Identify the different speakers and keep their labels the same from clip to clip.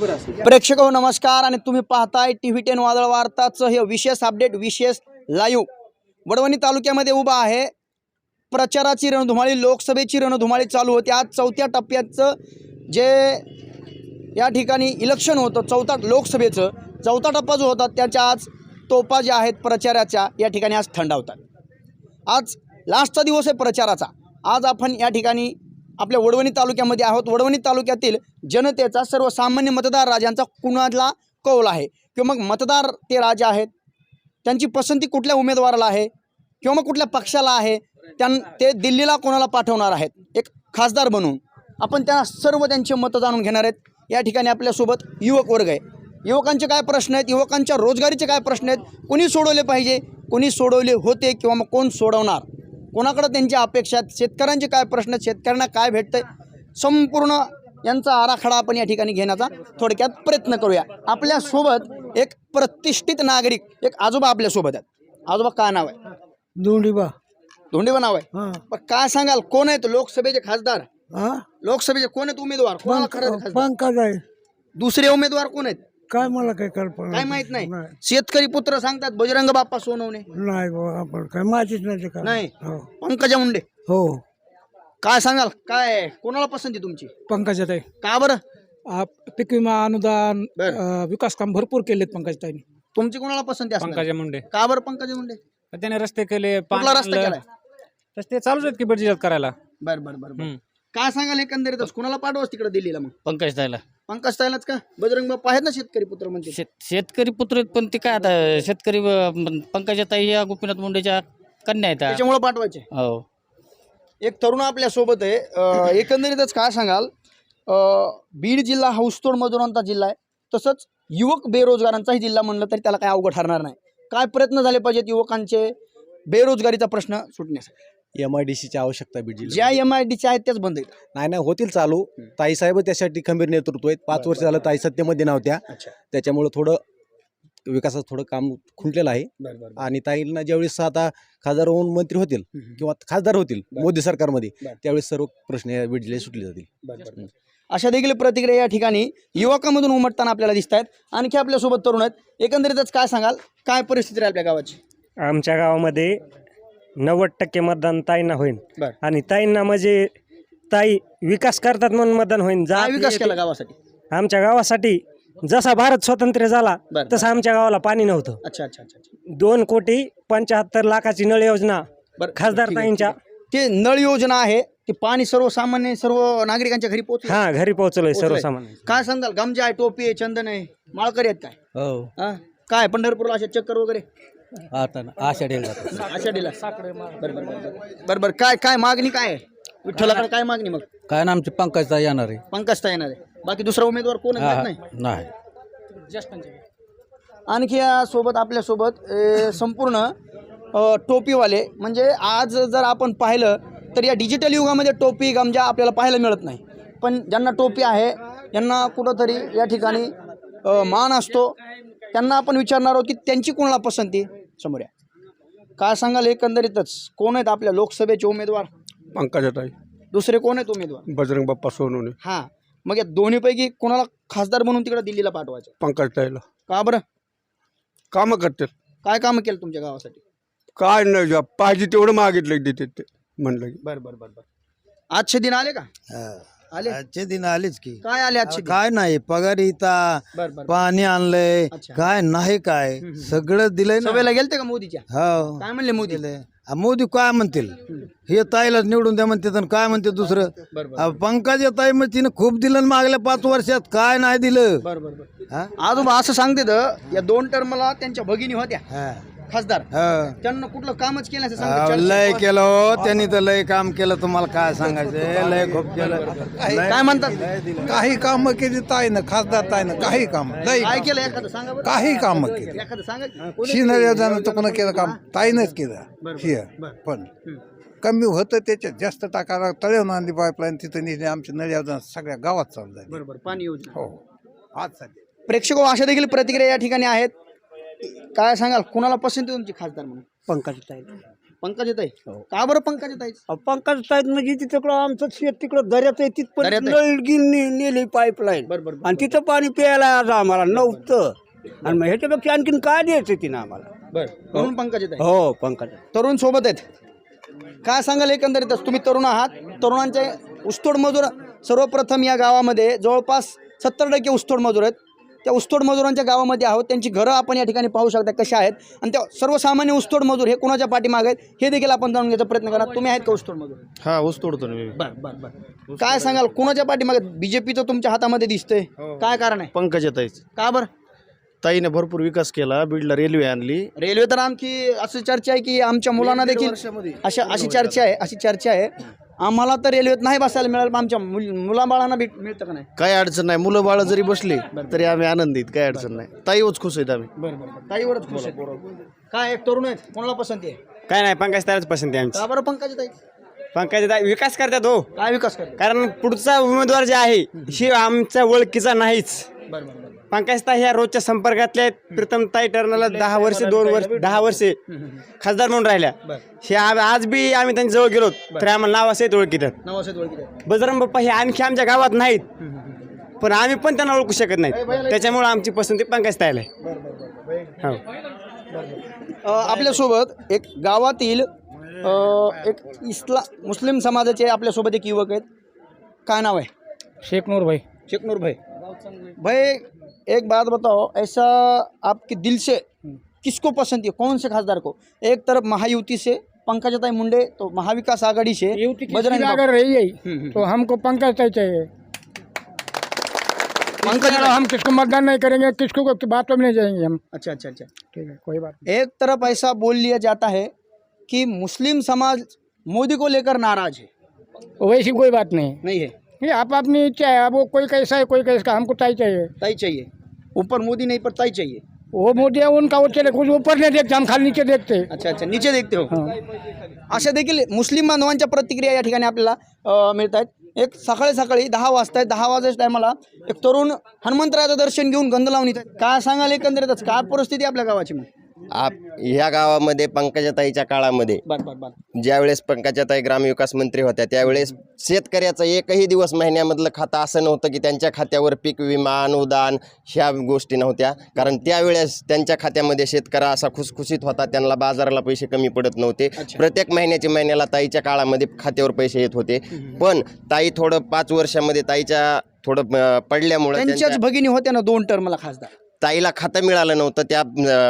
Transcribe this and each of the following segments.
Speaker 1: प्रेक्षक हो नमस्कार. आणि तुम्ही पाहताय टी व्ही टेन वादळ वार्ताचं हे विशेष अपडेट विशेष लाईव्ह वडवणी तालुक्यामध्ये उभा आहे. प्रचाराची रणधुमाळी लोकसभेची रणधुमाळी चालू होती. आज चौथ्या टप्प्याचं जे या ठिकाणी इलेक्शन होतं चौथा लोकसभेचं चौथा टप्पा जो होता त्याच्या आज तोपा ज्या आहेत प्रचाराच्या या ठिकाणी आज थंडावतात. आज लास्टचा दिवस आहे प्रचाराचा. आज आपण या ठिकाणी आपल्या वडवणी तालुक्यामध्ये आहोत. वडवणी तालुक्यातील जनतेचा सर्वसामान्य मतदार राजांचा कुणाला कौल आहे? किंवा मग मतदार ते राजा आहेत? त्यांची पसंती कुठल्या उमेदवाराला आहे? किंवा मग कुठल्या पक्षाला आहे? त्यां ते दिल्लीला कोणाला पाठवणार आहेत? एक खासदार बनवून आपण त्यांना सर्व त्यांचे मतं जाणून घेणार आहेत. या ठिकाणी आपल्यासोबत युवक वर्ग आहे. युवकांचे काय प्रश्न आहेत? युवकांच्या रोजगारीचे काय प्रश्न आहेत? कोणी सोडवले पाहिजे? कोणी सोडवले होते? किंवा मग कोण सोडवणार? कोणाकडं त्यांच्या अपेक्षा आहेत? शेतकऱ्यांचे काय प्रश्न आहेत? शेतकऱ्यांना काय भेटतंय? संपूर्ण यांचा आराखडा आपण या ठिकाणी घेण्याचा थोडक्यात प्रयत्न करूया. आपल्यासोबत एक प्रतिष्ठित नागरिक एक आजोबा आपल्यासोबत आहेत. आजोबा काय नाव आहे?
Speaker 2: दोंडीबा
Speaker 1: धोंडेबा नाव आहे? पण काय सांगाल? कोण आहेत लोकसभेचे खासदार?
Speaker 2: हा?
Speaker 1: लोकसभेचे कोण आहेत उमेदवार? कोणाला खरं?
Speaker 2: पंकज आहे.
Speaker 1: दुसरे उमेदवार कोण आहेत?
Speaker 2: काय मला काही कल्पना
Speaker 1: काय माहीत नाही. शेतकरी पुत्र सांगतात बजरंग बाप्पा सोनवणे.
Speaker 2: नाही बाबा आपण काय माहितीच नाही ते काय.
Speaker 1: नाही.
Speaker 2: हो.
Speaker 1: पंकजा मुंडे.
Speaker 2: हो.
Speaker 1: काय सांगाल? काय? कोणाला पसंती तुमची?
Speaker 3: पंकजाताई
Speaker 1: का बरं?
Speaker 3: आ, पीक विमा अनुदान
Speaker 1: बरं.
Speaker 3: अ, विकास काम भरपूर केलेत पंकजताईने
Speaker 1: तुमची कोणाला पसंती असणार?
Speaker 3: पंकजा मुंडे.
Speaker 1: का बरं पंकजा मुंडे?
Speaker 3: त्याने रस्ते केले पाणी
Speaker 1: कुठला रस्ता
Speaker 3: आणलं.
Speaker 1: केलाय?
Speaker 3: रस्ते चालूच आहेत की बडजिल्ह्यात करायला?
Speaker 1: बर बर बर बर.
Speaker 3: हम्म.
Speaker 1: काय सांगाल एकंदरीतच? कुणाला पाठवस तिकडे दिल्लीला मग?
Speaker 4: पंकज ताईला.
Speaker 1: पंकज ताईलाच का? बजरंग बाप्पा आहेत ना शेतकरी पुत्र म्हणजे?
Speaker 4: शेत शेतकरी पुत्र आहेत पण ते काय आता शेतकरी पंकजा ताई या गोपीनाथ मुंडेच्या कन्या आहेत.
Speaker 1: त्याच्यामुळे पाठवायचे.
Speaker 4: हो.
Speaker 1: एक तरुण आपल्यासोबत आहे. अं, एकंदरीतच काय सांगाल? अं, बीड जिल्हा हा ऊसतोड मजुरांचा जिल्हा आहे. तसंच युवक बेरोजगारांचाही जिल्हा म्हणलं तरी त्याला काय अवघड ठरणार नाही. काय प्रयत्न झाले पाहिजेत युवकांचे बेरोजगारीचा प्रश्न सुटण्यासाठी?
Speaker 5: एम आय डी सीची आवश्यकता बीड जिल्ह्यात.
Speaker 1: ज्या एम आय डीचे आहेत त्याच बंद आहेत.
Speaker 5: नाही नाही होतील चालू. ताईसाहेब त्यासाठी खंबीर नेतृत्व आहेत. पाच वर्ष झालं ताई सत्तेमध्ये नव्हत्या.
Speaker 1: अच्छा.
Speaker 5: त्याच्यामुळं थोडं विकासाचं थोडं काम खुंटलेलं आहे.
Speaker 1: बरं बरं
Speaker 5: आणि ताईंना ज्यावेळेस आता खासदार होऊन मंत्री होतील किंवा खासदार होतील
Speaker 1: बरं.
Speaker 5: मोदी सरकारमध्ये
Speaker 1: बरं.
Speaker 5: त्यावेळेस सर्व प्रश्न या बीड जिल्ह्यात सुटले जातील.
Speaker 1: बरं अशा देखील प्रतिक्रिया या ठिकाणी युवकामधून उमटताना आपल्याला दिसत आहेत. आणखी आपल्यासोबत तरुण आहेत. एकंदरीतच काय सांगाल? काय परिस्थिती आहे आपल्या गावाची?
Speaker 6: आमच्या गावामध्ये नव्वद टक्के मतदान ताईंना होईल
Speaker 1: बर.
Speaker 6: आणि ताईंना म्हणजे ताई विकास करतात म्हणून मतदान होईल
Speaker 1: काय
Speaker 6: जात
Speaker 1: विकास केला गावासाठी
Speaker 6: आमच्या गावासाठी जसा भारत स्वतंत्र झाला
Speaker 1: बर.
Speaker 6: तसं आमच्या गावाला पाणी नव्हतं
Speaker 1: अच्छा अच्छा अच्छा अच्छा.
Speaker 6: दोन कोटी पंच्याहत्तर लाखाची नळ योजना
Speaker 1: बरं
Speaker 6: खासदार
Speaker 1: ठीक आहे,
Speaker 6: ताईंच्या
Speaker 1: आहे. ते नळ योजना आहे ते पाणी सर्वसामान्य सर्व नागरिकांच्या घरी पोहोचलं
Speaker 6: हा घरी पोहोचलोय. सर्वसामान्य
Speaker 1: काय सांगाल गमजा आहे टोपी आहे चंदन आहे माळकरी आहेत काय
Speaker 5: हो
Speaker 1: हा? काय पंढरपूरला अशा चक्कर वगैरे
Speaker 5: आता आषाढी
Speaker 1: आषाढीला. बरं बरं बरं बरं. बरं काय काय मागणी काय आहे? विठ्ठलाकडे काय मागणी मग?
Speaker 5: काय ना आमचे पंकज ताई येणार आहे.
Speaker 1: पंकज येणार आहे. बाकी दुसरा उमेदवार कोण आहे माहीत नाही?
Speaker 5: नाही.
Speaker 1: आणखी या सोबत आपल्यासोबत अ, संपूर्ण अ, टोपीवाले. म्हणजे आज जर आपण पाहिलं तर या डिजिटल युगामध्ये टोपी गमजा आपल्याला पाहायला मिळत नाही. पण ज्यांना टोपी आहे यांना कुठंतरी या ठिकाणी अ, मान असतो. त्यांना आपण विचारणार आहोत की त्यांची कोणाला पसंती समोर या. काय सांगाल एकंदरीतच? कोण आहेत आपल्या लोकसभेचे उमेदवार?
Speaker 7: पंकजाताई
Speaker 1: दुसरे कोण आहेत उमेदवार?
Speaker 7: बजरंग बाप्पा सोनवणे
Speaker 1: हां. मग या दोन्हीपैकी कोणाला खासदार म्हणून तिकडे दिल्लीला पाठवायचं?
Speaker 7: पंकजताईला
Speaker 1: का बरं?
Speaker 7: कामं करतात
Speaker 1: काय कामं केलं तुमच्या गावासाठी?
Speaker 7: काय नाही जॉब पाहिजे तेवढं मागितलं की देते ते म्हणलं की.
Speaker 1: बर बर बर बर. आजचे दिन आले का? आले?
Speaker 2: आजचे दिन आलेच की.
Speaker 1: काय आले आजचे
Speaker 2: काय नाही पगार इथं
Speaker 1: बर बर.
Speaker 2: पाणी आणलंय.
Speaker 1: अच्छा.
Speaker 2: काय नाही काय. सगळं दिलंय ना.
Speaker 1: सभेला गेलते का मोदीच्या?
Speaker 2: हो.
Speaker 1: काय म्हणले मोदी?
Speaker 2: दिलंय. आ, मोदी काय म्हणतील? हे ताईलाच निवडून द्या म्हणते काय म्हणते दुसरं?
Speaker 1: बर बर
Speaker 2: आ, पंकज ताई मग तिनं खूप दिलं ना मागल्या पाच वर्षात. काय नाही दिलं.
Speaker 1: बर बर बर.
Speaker 2: हा?
Speaker 1: आजोबा असं सांगते तर या दोन टर्मला त्यांच्या भगिनी होत्या.
Speaker 2: हा.
Speaker 1: खासदार.
Speaker 2: हा.
Speaker 1: त्यांना कुठलं कामच केलं असं
Speaker 2: लय केलं हो. त्यांनी तर लय काम केलं. तुम्हाला काय सांगायचं? लय खूप केलं. लय-
Speaker 1: काय म्हणतात?
Speaker 8: काही कामं केली ताईनं खासदार ताईनं काही काम. लई
Speaker 1: काय केलं? एखादं सांगा बरं.
Speaker 8: काही कामं केली.
Speaker 1: एखादं सांगा. कोणी
Speaker 8: योजना तर कोणा केलं काम. ताईनंच केलं. हे पण कमी होतं त्याच्यात. जास्त टाकायला तळेव नांदी पाईपलाईन तिथं नेली. आमची नळी योजना सगळ्या गावात चालू झाली.
Speaker 1: बरोबर पाणी योजना.
Speaker 8: हो. आज झाली.
Speaker 1: प्रेक्षक हो, अशा देखील प्रतिक्रिया या ठिकाणी आहेत. काय सांगाल कुणाला पसंती तुमची खासदार म्हणून?
Speaker 6: पंकज ताई.
Speaker 1: पंकजाताई का बरं पंकजाताई
Speaker 9: पंकज ताईत म्हणजे तिकडं आमचं शेत तिकडं दर्यात आहे तिथपर्यंत
Speaker 1: आहे.
Speaker 9: ने- नेली पाईपलाईन
Speaker 1: बरं बरं
Speaker 9: आणि तिथं पाणी प्यायला आज आम्हाला नव्हतं. आणि मग ह्याच्यापेक्षा आणखीन काय द्यायचं तिनं आम्हाला?
Speaker 1: बरं म्हणून पंकजाताई
Speaker 9: हो पंकज
Speaker 1: तरुण सोबत आहेत. काय सांगाल एकंदरीतच तुम्ही तरुण आहात. तरुणांचे ऊसतोड मजूर सर्वप्रथम या गावामध्ये जवळपास सत्तर टक्के ऊसतोड मजूर आहेत. त्या ऊसतोड मजुरांच्या गावामध्ये आहोत. त्यांची घरं आपण या ठिकाणी पाहू शकता कशा आहेत. आणि त्या सर्वसामान्य ऊसतोड मजूर हे कोणाच्या पाठीमागे आहेत? हे देखील आपण जाणून घ्यायचा प्रयत्न करा तुम्ही आहेत का ऊसतोड मजूर?
Speaker 2: हा ऊस तोडतो ना मी.
Speaker 1: बर बर बर. काय सांगाल? कोणाच्या पाठीमागे? बीजेपीचं तुमच्या हातामध्ये दिसतंय. काय कारण आहे?
Speaker 2: पंकजाताईच.
Speaker 1: का बरं?
Speaker 2: ताईने भरपूर विकास केला बीडला रेल्वे आणली.
Speaker 1: रेल्वे तर आमची अशी चर्चा आहे की आमच्या मुलांना देखील अशा अशी चर्चा आहे अशी चर्चा आहे. आम्हाला तर रेल्वेत नाही बसायला मिळालं पण आमच्या मुल- मुलाबाळांना भेट मिळतं का नाही?
Speaker 2: काय अडचण नाही. मुलं बाळ जरी बसले तरी आम्ही आनंदीत. काय अडचण नाही. ताईच खुश आहेत आम्ही.
Speaker 1: बरं बरं ताईवरच खुश आहे. काय एक तरुण आहेत कोणाला पसंती आहे?
Speaker 6: काय नाही पंकज ताईच पसंत आहे आमची.
Speaker 1: का बरं पंकज ताई?
Speaker 6: पंकज ताई विकास करतात हो.
Speaker 1: काय विकास करते
Speaker 6: कारण पुढचा उमेदवार जे आहे हे आमच्या ओळखीचा नाहीच.
Speaker 1: बरं बरं. बरं
Speaker 6: पंकज ताई ह्या रोजच्या संपर्कातल्या आहेत प्रीतम ताई टर्नला दहा वर्ष दोन वर्ष दहा वर्षे खासदार म्हणून राहिल्या. हे आ- आज बी आम्ही त्यांच्या जवळ गेलो तर आम्हाला नाव असे ओळखीतात
Speaker 1: ओळखी आहे.
Speaker 6: बजरंग बाप्पा हे आणखी आमच्या गावात नाहीत. पण आम्ही पण त्यांना ओळखू शकत नाही. त्याच्यामुळे आमची पसंती पंकज ताईला आहे. हो.
Speaker 1: आपल्यासोबत एक गावातील अ, एक इस्ला मुस्लिम समाजाचे आपल्यासोबत एक युवक आहेत. काय नाव आहे?
Speaker 3: शेख नूर भाई
Speaker 1: शेखनूर भाई भाई एक बात बताओ ऐसा आपके दिल से किसको पसंद है? कौन से खासदार को? एक तरफ़ महायुति से पंकजताई मुंडे तो महाविकास आघाड़ी से बजरंग
Speaker 3: अगर रही है
Speaker 1: हम्म, हम्म।
Speaker 3: तो हमको पंकज ताई चाहिए।
Speaker 1: पंकज
Speaker 3: हम किसको मतदान नहीं करेंगे किसको को बातों में नहीं जाएँगे हम।
Speaker 1: अच्छा अच्छा अच्छा।
Speaker 3: ठीक है कोई बात
Speaker 1: एक तरफ़ ऐसा बोल लिया जाता है कि मुस्लिम समाज मोदी को लेकर नाराज़ है।
Speaker 3: वैसी कोई बात नहीं।
Speaker 1: नहीं है।
Speaker 3: ये आप अपनी इच्छा है अब वो कोई कैसा है कोई कैसा हमको ताई चाहिए।
Speaker 1: ताई चाहिए। ऊपर मोदी नहीं पर ताई चाहिए।
Speaker 3: वो मोदी है उनका वो चले कुछ ऊपर नहीं देखते हम खाली नीचे देखते।
Speaker 1: अच्छा अच्छा नीचे देखते हो? अशा देखील मुस्लिम बांधवांच्या प्रतिक्रिया या ठिकाणी आपल्याला अ, मिळत आहेत एक सकाळी सकाळी दहा वाजता दहा वाजायच्या टायमाला एक तरुण हनुमंतरायाचं दर्शन घेऊन गंध लावून येतात काय सांगाल एकंदरीतच? काय परिस्थिती आहे आपल्या गावाची मग?
Speaker 10: आप ह्या गावामध्ये पंकजाताईच्या काळामध्ये
Speaker 1: बर बर बर.
Speaker 10: ज्यावेळेस पंकजाताई ग्रामविकास मंत्री होत्या त्यावेळेस शेतकऱ्याचं एकही दिवस महिन्यामधलं खातं असं नव्हतं की त्यांच्या खात्यावर पीक विमा अनुदान ह्या गोष्टी नव्हत्या. कारण त्यावेळेस त्यांच्या खात्यामध्ये शेतकरा असा खुसखुशीत होता त्यांना बाजाराला पैसे कमी पडत नव्हते. प्रत्येक महिन्याच्या महिन्याला ताईच्या काळामध्ये खात्यावर पैसे येत होते. पण ताई थोडं पाच वर्षामध्ये ताईच्या थोडं अं, पडल्यामुळे
Speaker 1: त्यांच्याच
Speaker 10: त्यांच्या-
Speaker 1: भगिनी होत्या ना दोन टर्मला खासदार.
Speaker 10: ताईला खातं मिळालं नव्हतं त्या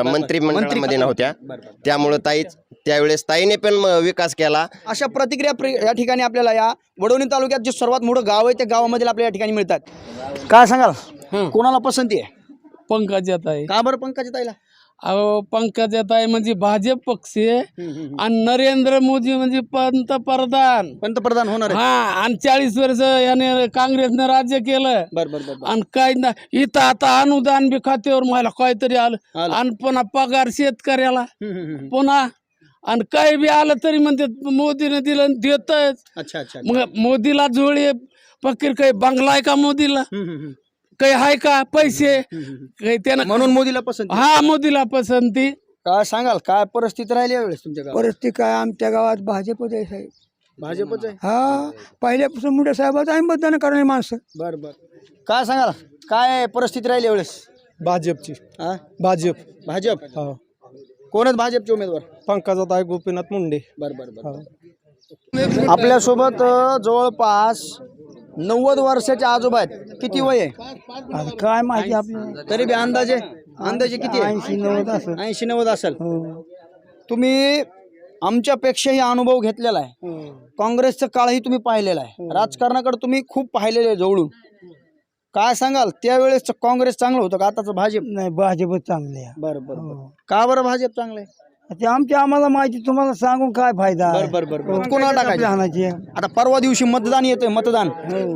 Speaker 10: मंत्रिमंडळामध्ये नव्हत्या. त्यामुळं ताई त्यावेळेस ताईने पण म- विकास केला.
Speaker 1: अशा प्रतिक्रिया प्रि- या ठिकाणी आपल्याला या वडवणी तालुक्यात जे सर्वात मोठं गाव आहे त्या गावामध्ये आपल्या या ठिकाणी मिळतात. काय सांगाल? कोणाला पसंती आहे?
Speaker 11: पंकजात आहे.
Speaker 1: का बरं पंकज ताईला?
Speaker 11: अहो आहे म्हणजे भाजप पक्ष आणि नरेंद्र मोदी म्हणजे पंतप्रधान.
Speaker 1: पंतप्रधान होणार आहे
Speaker 11: हा आणि चाळीस वर्ष याने काँग्रेसनं राज्य केलं.
Speaker 1: बर बर बर बर.
Speaker 11: आणि काय ना इथं आता अनुदान बी खात्यावर मला काहीतरी आलं.
Speaker 1: आलं.
Speaker 11: आणि पुन्हा पगार शेतकऱ्याला.
Speaker 1: हम्म, हम्म, हम्म.
Speaker 11: पुन्हा आणि काही बी आलं तरी म्हणते मोदीने दिलं आणि देतच.
Speaker 1: अच्छा अच्छा
Speaker 11: मग मोदीला जोडी फकीर काही बंगला आहे का मोदीला?
Speaker 1: हम्म, हम्म, हम्म.
Speaker 11: काही आहे का? पैसे. काही त्यानं
Speaker 1: म्हणून मोदीला पसंती.
Speaker 11: हा मोदीला पसंती.
Speaker 1: काय सांगाल काय परिस्थिती राहिली यावेळेस तुमच्या गावात?
Speaker 9: परिस्थिती काय? आमच्या गावात भाजपच आहे साहेब.
Speaker 1: भाजपच आहे?
Speaker 9: हा पहिल्यापासून मुंडे साहेबाचं आम्ही मतदान करणारे माणसं.
Speaker 1: बर बर. काय सांगाल? काय परिस्थिती राहिली यावेळेस?
Speaker 5: भाजपची.
Speaker 1: हा
Speaker 5: भाजप.
Speaker 1: भाजप?
Speaker 5: हो.
Speaker 1: कोण आहेत भाजपचे उमेदवार?
Speaker 5: पंकजाताई गोपीनाथ मुंडे.
Speaker 1: बर बर बर. आपल्यासोबत अ, जवळपास नव्वद वर्षाचे आजोबा आहेत. किती वय आहे?
Speaker 9: आता काय माहिती आपल्याला.
Speaker 1: तरी बी अंदाजे अंदाजे किती
Speaker 9: ऐंशी नव्वद असं
Speaker 1: ऐंशी नव्वद असेल.
Speaker 9: हो.
Speaker 1: तुम्ही आमच्यापेक्षाही अनुभव घेतलेला आहे. काँग्रेसचं काळही तुम्ही पाहिलेला आहे. राजकारणाकडे तुम्ही खूप पाहिलेले आहे जवळून. काय सांगाल? त्यावेळेस काँग्रेस चांगलं होतं का? आताचं भाजप?
Speaker 9: नाही भाजपच चांगले आहे.
Speaker 1: बरं बरं बरं.
Speaker 9: हो.
Speaker 1: का बरं भाजप चांगलं आहे?
Speaker 9: ते आमच्या आम्हाला माहिती तुम्हाला सांगून काय फायदा
Speaker 1: बरं बरं बरं बरं. कोणाला टाकायचं?
Speaker 9: आणायचे
Speaker 1: आता परवा दिवशी मतदान येतोय मतदान.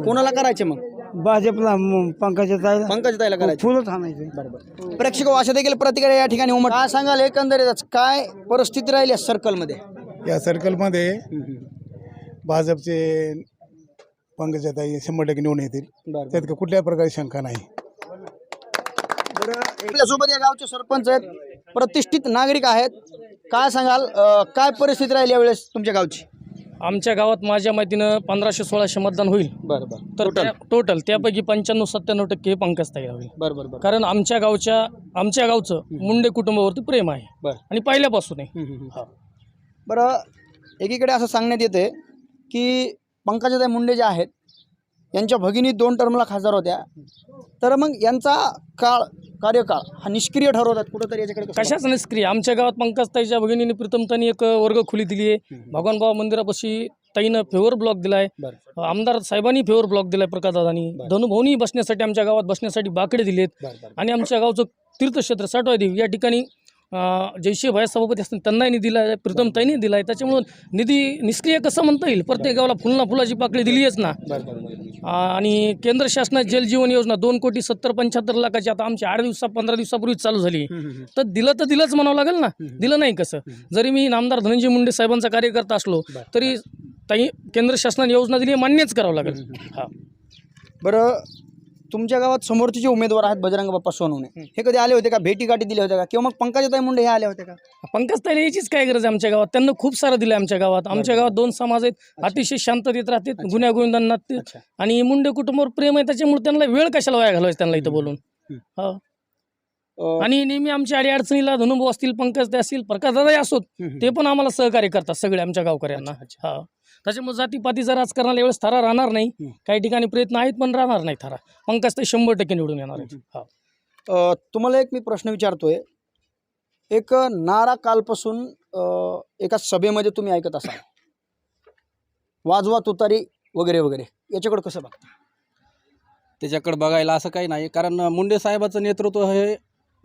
Speaker 1: कोणाला करायचे मग?
Speaker 9: भाजपला म- पंकजा ताईला.
Speaker 1: पंकज ताईला करायचं.
Speaker 9: फुलच आणायचे.
Speaker 1: प्रेक्षक अशा देखील प्रतिक्रिया या ठिकाणी उमट काय सांगाल एकंदरीतच काय परिस्थिती राहिली आहे सर्कलमध्ये
Speaker 8: या सर्कलमध्ये भाजपचे पंकजाताई शंभर टक्के निवडून येतील.
Speaker 1: बरं.
Speaker 8: त्यात का कुठल्याही प्रकारची शंका नाही.
Speaker 1: आपल्यासोबत या गावचे सरपंच आहेत. प्रतिष्ठित नागरिक आहेत. काय सांगाल? अ, काय परिस्थिती राहील यावेळेस तुमच्या गावची?
Speaker 11: आमच्या गावात माझ्या माहितीनं पंधराशे सोळाशे मतदान होईल.
Speaker 1: बरं बरं.
Speaker 11: तर त्या- टोटल त्यापैकी पंच्याण्णव सत्त्याण्णव टक्के हे पंकज ताई होईल
Speaker 1: बरं बरं बरं.
Speaker 11: कारण आमच्या गावच्या आमच्या गावचं मुंडे कुटुंबावरती प्रेम आहे.
Speaker 1: बरं.
Speaker 11: आणि पहिल्यापासून आहे. हा.
Speaker 1: बरं एकीकडे असं सांगण्यात येते की पंकजाताई मुंडे ज्या आहेत यांच्या भगिनी दोन टर्मला खासदार होत्या. तर मग यांचा काळ कार्यकाळ हा निष्क्रिय ठरवतात कुठंतरी याच्याकडे
Speaker 11: कशाच निष्क्रिय? आमच्या गावात पंकज ताईच्या भगिनीने प्रीतम ताईने एक वर्ग खोली दिली आहे. भगवान बाबा मंदिरापाशी ताईनं फेवर ब्लॉक दिलाय. आमदार साहेबांनी फेवर ब्लॉक दिलाय प्रकाशदादांनी. धनुभाऊनी बसण्यासाठी आमच्या गावात बसण्यासाठी बाकडे दिलेत. आणि आमच्या गावचं तीर्थक्षेत्र साठवाय देवी या ठिकाणी जयशे भाई सभापती असतील त्यांनाही निधी दिला आहे प्रीतम ताईने दिला आहे त्याच्यामुळं निधी निष्क्रिय कसं म्हणता येईल? प्रत्येक गावाला फुलना फुलाची पाकळी दिली आहेच ना आणि केंद्र शासनात जल जीवन योजना दोन कोटी सत्तर पंच्याहत्तर लाखाची आता आमची आठ दिवसा पंधरा दिवसापूर्वीच चालू झाली. तर दिलं तर दिलंच म्हणावं लागेल ना? दिलं नाही कसं? जरी मी नामदार धनंजय मुंडे साहेबांचा कार्यकर्ता असलो तरी ताई केंद्र शासनाने योजना दिली मान्यच करावं लागेल. हा.
Speaker 1: बरं तुमच्या गावात समोरचे जे उमेदवार आहेत बजरंग बाप्पा सोनवणे हे कधी आले होते का? भेटी गाठी दिल्या होत्या का? किंवा मग पंकजाताई मुंडे हे आले होते का?
Speaker 11: पंकज ताईला याचीच काय गरज आहे आमच्या गावात? त्यांना खूप सारं दिलं आमच्या गावात. आमच्या गावात दोन समाज आहेत. अतिशय शांततेत राहतात गुन्ह्या गोविंदांना ते-
Speaker 1: अच्छा.
Speaker 11: आणि मुंडे कुटुंबावर प्रेम आहे त्याच्यामुळे त्यांना वेळ कशाला वाया घालवायचा त्यांना इथं बोलून? हो.
Speaker 1: अं,
Speaker 11: आणि नेहमी आमच्या अडी अडचणीला धनुभाऊ असतील पंकज ते असतील प्रकाशदादाही असोत ते पण आम्हाला सहकार्य करतात सगळे आमच्या गावकऱ्यांना. हा. त्याच्यामुळे जातीपातीचा राजकारणाला एवढेच थारा राहणार नाही. काही ठिकाणी प्रयत्न आहेत पण राहणार नाही थारा. पंकज ते शंभर टक्के निवडून येणार आहेत. हा
Speaker 1: अ, तुम्हाला एक मी प्रश्न विचारतोय. एक नारा कालपासून एका सभेमध्ये तुम्ही ऐकत असाल. वाजवा तुतारी वगैरे वगैरे. याच्याकडे कसं बघता?
Speaker 12: त्याच्याकडे बघायला असं काही नाही. कारण मुंडे साहेबाचं नेतृत्व हे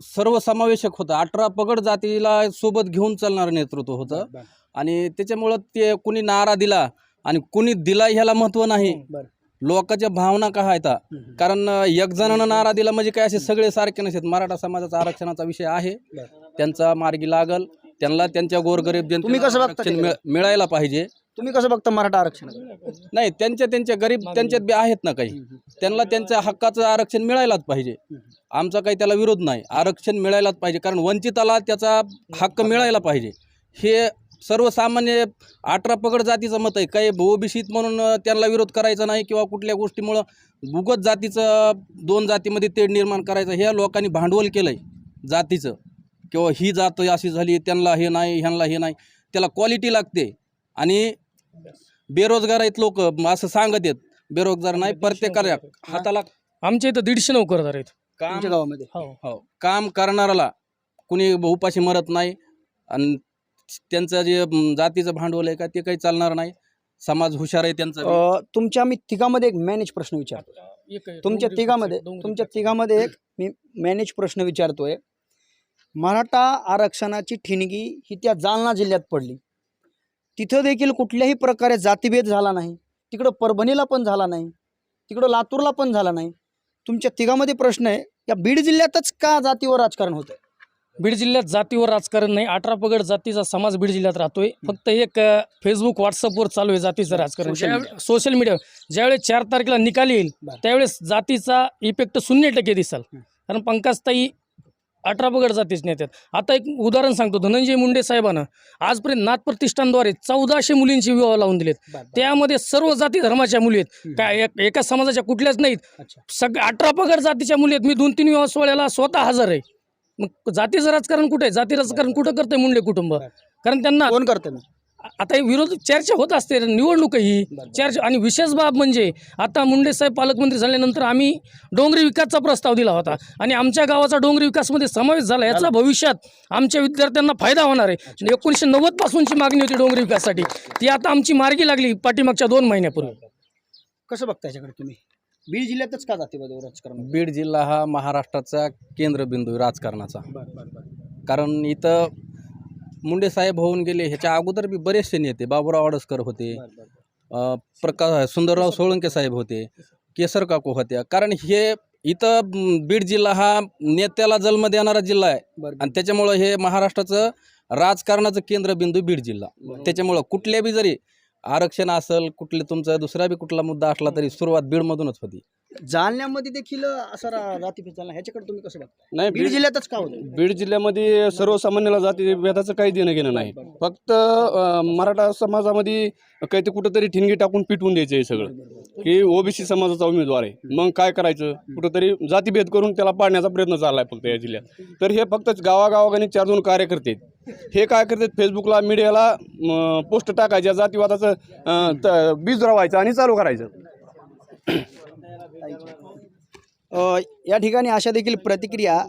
Speaker 12: सर्वसमावेशक होतं. अठरा पगड जातीला सोबत घेऊन चालणारं नेतृत्व होतं. आणि त्याच्यामुळं ते कुणी नारा दिला आणि कुणी दिला ह्याला महत्त्व नाही. लोकांच्या भावना काय आहेत? कारण एक जणानं नारा दिला म्हणजे काय असे सगळे सारखे नसतात मराठा समाजाचा आरक्षणाचा विषय आहे. त्यांचा मार्गी लागल. त्यांना त्यांच्या गोरगरीब
Speaker 1: तुम्ही
Speaker 12: जनतेला मिळायला पाहिजे.
Speaker 1: तुम्ही कसं बघता मराठा आरक्षण?
Speaker 12: नाही त्यांच्या त्यांच्या गरीब त्यांच्यात बी आहेत ना काही. त्यांना त्यांच्या हक्काचं आरक्षण मिळायलाच पाहिजे. आमचा काही त्याला विरोध नाही. आरक्षण मिळायलाच पाहिजे. कारण वंचिताला त्याचा हक्क मिळायला पाहिजे. हे सर्वसामान्य अठरा पगड जातीचं मत आहे. काही ओबीसीत म्हणून त्यांना विरोध करायचा नाही किंवा कुठल्या गोष्टीमुळं उगत जातीचं दोन जातीमध्ये तेढ निर्माण करायचं हे लोकांनी भांडवल केलं आहे जातीचं. किंवा ही जात अशी झाली त्यांना हे नाही ह्यांना हे नाही त्याला क्वालिटी लागते. आणि बेरोजगार आहेत लोक असं सांगत आहेत. बेरोजगार नाही प्रत्येकाला हाताला
Speaker 11: आमच्या इथं दीडशे नोकरदार आहेत.
Speaker 12: काम
Speaker 1: गावामध्ये?
Speaker 11: हो.
Speaker 12: हो. काम करणाराला कुणी उपाशी मरत नाही. आणि त्यांचं जे जातीचं भांडवल आहे का ते काही चालणार नाही. समाज हुशार आहे त्यांचा.
Speaker 1: अ, तुमच्या मी तिघामध्ये एक मॅनेज प्रश्न विचारतो तुमच्या तिघामध्ये तुमच्या तिघामध्ये एक मी मॅनेज प्रश्न विचारतोय. मराठा आरक्षणाची ठिणगी ही त्या जालना जिल्ह्यात पडली. तिथं देखील कुठल्याही प्रकारे जातीभेद झाला नाही. तिकडं परभणीला पण झाला नाही. तिकडं लातूरला पण झाला नाही. तुमच्या तिघामध्ये प्रश्न आहे या बीड जिल्ह्यातच का जातीवर राजकारण होतं
Speaker 11: बीड जिल्ह्यात जातीवर राजकारण नाही. अठरा पगड जातीचा समाज बीड जिल्ह्यात राहतोय. फक्त एक अ, फेसबुक व्हॉट्सअपवर चालू आहे जातीचं राजकारण. ज्या- सोशल मीडिया ज्यावेळेस चार तारखेला निकाल येईल
Speaker 1: बरं.
Speaker 11: त्यावेळेस जातीचा इफेक्ट शून्य टक्के दिसाल. कारण पंकजताई अठरा पगड जातीच नेत्यात आता एक उदाहरण सांगतो. धनंजय मुंडे साहेबांनं. आजपर्यंत नाथ प्रतिष्ठानद्वारे चौदाशे मुलींचे विवाह लावून दिलेत. त्यामध्ये सर्व जाती धर्माच्या मुली आहेत. काय एक- एका समाजाच्या कुठल्याच नाहीत.
Speaker 1: अच्छा.
Speaker 11: सग अठरा पगड जातीच्या मुली आहेत. मी दोन तीन विवाह सोहळ्याला स्वतः हजर आहे. मग जातीचं राजकारण कुठे आहे? जाती राजकारण कुठं करतंय मुंडे कुटुंब? कारण त्यांना
Speaker 1: कोण करते मग?
Speaker 11: आता हे विरोध चर्चा होत असते निवडणूक ही चर्चा आणि विशेष बाब म्हणजे आता मुंडे साहेब पालकमंत्री झाल्यानंतर आम्ही डोंगरी विकासचा प्रस्ताव दिला होता. आणि आमच्या गावाचा डोंगरी विकासमध्ये समावेश झाला याचा भविष्यात आमच्या विद्यार्थ्यांना फायदा होणार आहे. एकोणीसशे नव्वद पासूनची मागणी होती डोंगरी विकासासाठी. ती आता आमची मार्गी लागली पाठीमागच्या दोन महिन्यापूर्वी.
Speaker 1: कसं बघता याच्याकडे तुम्ही? बीड जिल्ह्यातच का जातीभेदावर राजकारण?
Speaker 12: बीड जिल्हा हा महाराष्ट्राचा केंद्रबिंदू आहे राजकारणाचा. कारण इथं मुंडे साहेब होऊन गेले ह्याच्या अगोदर बी बरेचसे नेते बाबुराव आडसकर होते प्रकाश सुंदरराव सोळंके साहेब होते केसर काकू होत्या. कारण हे इथं म, बीड जिल्हा हा नेत्याला जन्म देणारा जिल्हा आहे. आणि त्याच्यामुळं हे महाराष्ट्राचं राजकारणाचं केंद्रबिंदू बीड जिल्हा. त्याच्यामुळं कुठल्या बी जरी आरक्षण असेल कुठले तुमचा दुसरा बी कुठला मुद्दा असला तरी सुरुवात बीडमधूनच होती.
Speaker 1: जालन्यामध्ये देखील असा रा- जातीभेद चालला ह्याच्याकडे तुम्ही कसं बघता?
Speaker 12: नाही
Speaker 1: बीड जिल्ह्यातच का होतं?
Speaker 12: बीड जिल्ह्यामध्ये सर्वसामान्याला जाती भेदाचं काही देणं घेणं नाही. फक्त अं, मराठा समाजामध्ये काही ते कुठंतरी ठिणगी टाकून पिटवून द्यायचं आहे सगळं. की ओबीसी समाजाचा उमेदवार आहे. मग काय करायचं? कुठंतरी जातीभेद करून त्याला पाडण्याचा प्रयत्न चालला आहे फक्त या जिल्ह्यात. तर हे फक्त गावागावागानी चार दोन कार्यकर्ते आहेत. हे काय करतात फेसबुकला मीडियाला पोस्ट टाकायच्या जातीवादाचं अं, त- बीज रवायचं आणि चालू करायचं.
Speaker 1: अ, या ठिकाणी अशा देखील प्रतिक्रिया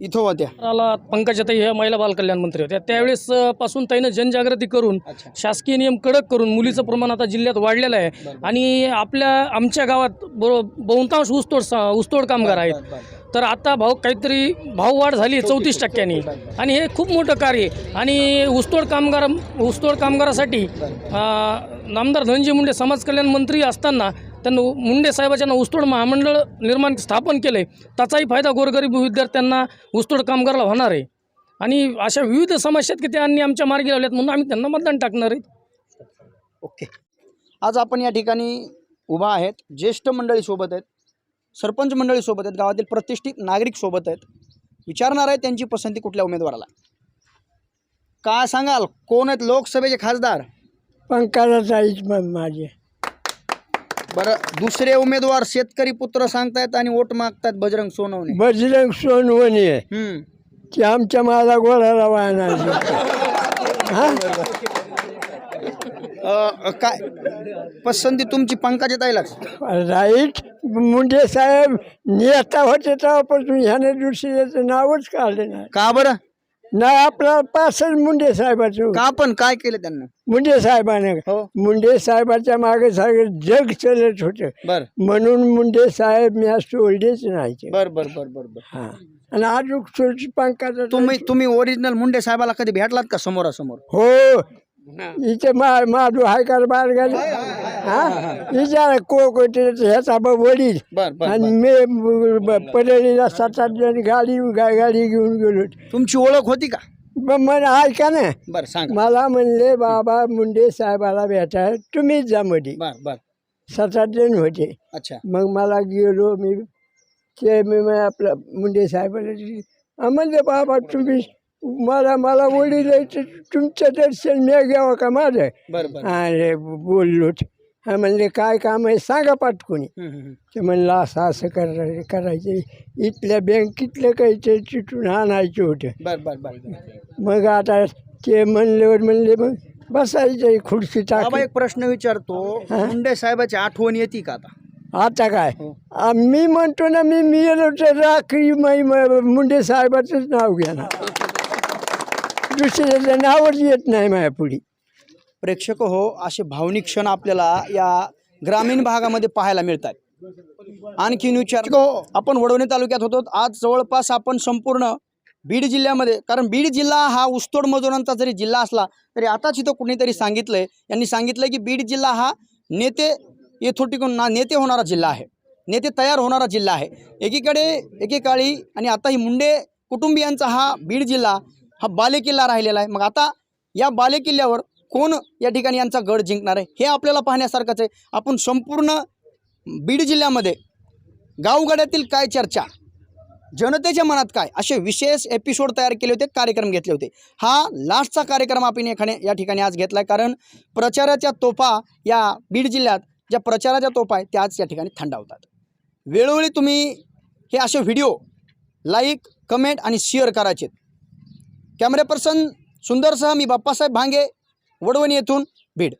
Speaker 1: इथं होत्या.
Speaker 11: मला पंकजाताई ह्या महिला बालकल्याण मंत्री होत्या त्यावेळेस अ, पासून ताईनं जनजागृती करून शासकीय नियम कडक करून मुलीचं प्रमाण आता जिल्ह्यात वाढलेलं आहे. आणि आपल्या आमच्या गावात बरो बहुतांश ऊसतोड सा- ऊसतोड कामगार आहेत. तर आता भाव काहीतरी भाववाढ झाली चौतीस टक्क्यांनी. आणि हे खूप मोठं कार्य आहे. आणि ऊसतोड कामगार ऊसतोड कामगारासाठी अ, नामदार धनंजय मुंडे समाज कल्याण मंत्री असताना त्यांना मुंडे साहेबाच्या ऊसतोड महामंडळ निर्माण स्थापन केलं आहे त्याचाही फायदा गोरगरीब विद्यार्थ्यांना ऊसतोड कामगाराला होणार आहे. आणि अशा विविध समस्या आहेत की त्यांनी आमच्या मार्गी लावल्यात म्हणून आम्ही त्यांना मतदान टाकणार आहे.
Speaker 1: ओके. आज आपण या ठिकाणी उभा आहेत ज्येष्ठ मंडळी सोबत आहेत सरपंच मंडळी सोबत आहेत गावातील प्रतिष्ठित नागरिक सोबत आहेत. विचारणार आहे त्यांची पसंती कुठल्या उमेदवाराला. काय सांगाल कोण आहेत लोकसभेचे खासदार?
Speaker 3: पंकजाताईच माझे.
Speaker 1: बरं दुसरे उमेदवार शेतकरी पुत्र सांगतायत आणि वोट मागतायत बजरंग सोनवणे.
Speaker 3: बजरंग सोनवणे.
Speaker 1: हम्म.
Speaker 3: की आमच्या माझा गोळाला वाहणार
Speaker 1: अ, काय? पसंती तुमची पंकजा ताईलाच.
Speaker 3: राईट. मुंडे साहेब नेता होते तेव्हापासून ह्याने दुसऱ्याचं नावच काढलं नाही.
Speaker 1: का बरं?
Speaker 3: नाही आपला पासष्ट मुंडे साहेबाचं
Speaker 1: का पण काय केलं त्यांना?
Speaker 3: मुंडे साहेबाने.
Speaker 1: हो.
Speaker 3: मुंडे साहेबाच्या मागे सगळं जग चलत होतं.
Speaker 1: बर.
Speaker 3: म्हणून मुंडे साहेब मी सोडलेच नाही.
Speaker 1: बर बर बर बर बर.
Speaker 3: हा. आणि अजून पंकाचा
Speaker 1: तुम्ही तुम्ही ओरिजिनल मुंडे साहेबाला कधी भेटलात का समोरासमोर?
Speaker 3: हो. इथे मा माधू हायकर बार गेले. हा? विचार को को ते- ह्याचा ब- वडील.
Speaker 1: बर बर
Speaker 3: आणि मी पडलेला सात आठ जण गाडी गा- गाडी घेऊन गेलो
Speaker 1: तुमची ओळख होती का?
Speaker 3: मग मला ऐका ना.
Speaker 1: बर सांगा.
Speaker 3: मला म्हणले बाबा मुंडे साहेबाला भेटा तुम्हीच जा मध्ये
Speaker 1: बर बर.
Speaker 3: सात आठ जण होते.
Speaker 1: अच्छा.
Speaker 3: मग मला गेलो मी ते मी आपलं मुंडे साहेबाला म्हणले बाबा तुम्ही मला मला वडील तुमचं दर्शन मी घ्यावं का माझं?
Speaker 1: बर बर.
Speaker 3: अरे बोललो हा म्हणले काय काम आहे सांगा पाठकोणी. ते म्हणलं असं असं करायचं करायचे. इथल्या बँकेतलं काही ते तिथून आणायचं होतं.
Speaker 1: बर बर बर
Speaker 3: मग आता ते म्हणल्यावर म्हणले मग बसायचं खुर्ची टाक.
Speaker 1: एक प्रश्न विचारतो. मुंडे साहेबाची आठवण येते का आता?
Speaker 3: आता काय?
Speaker 1: हो.
Speaker 3: मी म्हणतो ना मी मी म- मुंडे साहेबाचंच नाव घ्या ना दुसऱ्याचं येत नाही माझ्या
Speaker 1: प्रेक्षक हो असे भावनिक क्षण आपल्याला या ग्रामीण भागामध्ये पाहायला मिळतात. आणखीन विचार हो आपण वडवणी तालुक्यात होतो. आज जवळपास आपण संपूर्ण बीड जिल्ह्यामध्ये कारण बीड जिल्हा हा ऊसतोड मजुरांचा जरी जिल्हा असला तरी आताच इथं कुणीतरी सांगितलंय. यांनी सांगितलंय की बीड जिल्हा हा नेते येथोटिकून ना नेते होणारा जिल्हा आहे. नेते तयार होणारा जिल्हा आहे. एकीकडे एकेकाळी आणि आता ही मुंडे कुटुंबियांचा हा बीड जिल्हा हा बालेकिल्ला राहिलेला आहे. मग आता या बालेकिल्ल्यावर कोण या ठिकाणी यांचा गड जिंकणार आहे? हे आपल्याला पाहण्यासारखंच आहे. आपण संपूर्ण बीड जिल्ह्यामध्ये गावगाड्यातील काय चर्चा जनतेच्या मनात काय असे विशेष एपिसोड तयार केले होते कार्यक्रम घेतले होते. हा लास्टचा कार्यक्रम आपण एखाद्या या ठिकाणी आज घेतला आहे कारण प्रचाराच्या तोफा या बीड जिल्ह्यात ज्या प्रचाराच्या तोफा आहेत त्याच या ठिकाणी थंडावतात. वेळोवेळी तुम्ही हे असे व्हिडिओ लाईक कमेंट आणि शेअर करायचे कॅमेरा पर्सन सुंदरसह मी बाप्पासाहेब भांगे वडवणी येथून बीड.